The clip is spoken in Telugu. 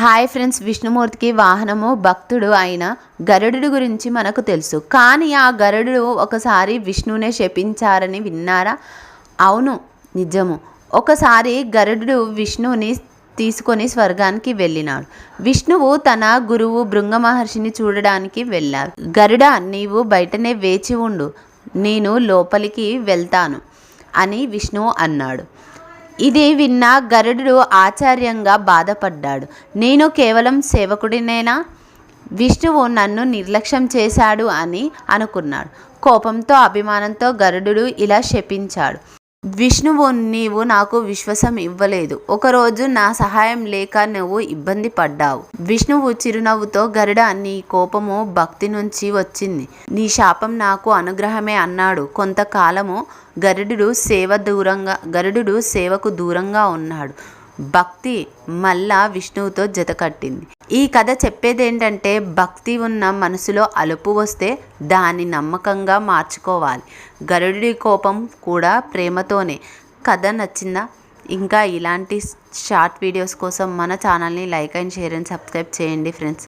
హాయ్ ఫ్రెండ్స్ విష్ణుమూర్తికి వాహనము భక్తుడు అయిన గరుడు గురించి మనకు తెలుసు. కానీ ఆ గరుడు ఒకసారి విష్ణువునే శపించారని విన్నారా? అవును నిజము. ఒకసారి గరుడు విష్ణువుని తీసుకొని స్వర్గానికి వెళ్ళినాడు. విష్ణువు తన గురువు బృంగ మహర్షిని చూడడానికి వెళ్ళారు గరుడ నీవు బయటనే వేచి ఉండు. నేను లోపలికి వెళ్తాను అని విష్ణువు అన్నాడు. ఇది విన్న గరుడు ఆశ్చర్యంగా బాధపడ్డాడు. నేను కేవలం సేవకుడినేనా? విష్ణువు నన్ను నిర్లక్ష్యం చేశాడు అని అనుకున్నాడు. కోపంతో అభిమానంతో గరుడు ఇలా శపించాడు. విష్ణువు నీవు నాకు విశ్వాసం ఇవ్వలేదు. ఒకరోజు నా సహాయం లేక నువ్వు ఇబ్బంది పడ్డావు. విష్ణువు చిరునవ్వుతో గరుడ నీ కోపము భక్తి నుంచి వచ్చింది. నీ శాపం నాకు అనుగ్రహమే అన్నాడు. కొంతకాలము గరుడు సేవ దూరంగా గరుడు సేవకు దూరంగా ఉన్నాడు. భక్తి మళ్ళా విష్ణువుతో జతకట్టింది. ఈ కథ చెప్పేది ఏంటంటే భక్తి ఉన్న మనసులో అలుపు వస్తే దాన్ని నమ్మకంగా మార్చుకోవాలి. గరుడి కోపం కూడా ప్రేమతోనే. కథ నచ్చిందా? ఇంకా ఇలాంటి షార్ట్ వీడియోస్ కోసం మన ఛానల్ని like and share and subscribe చేయండి ఫ్రెండ్స్.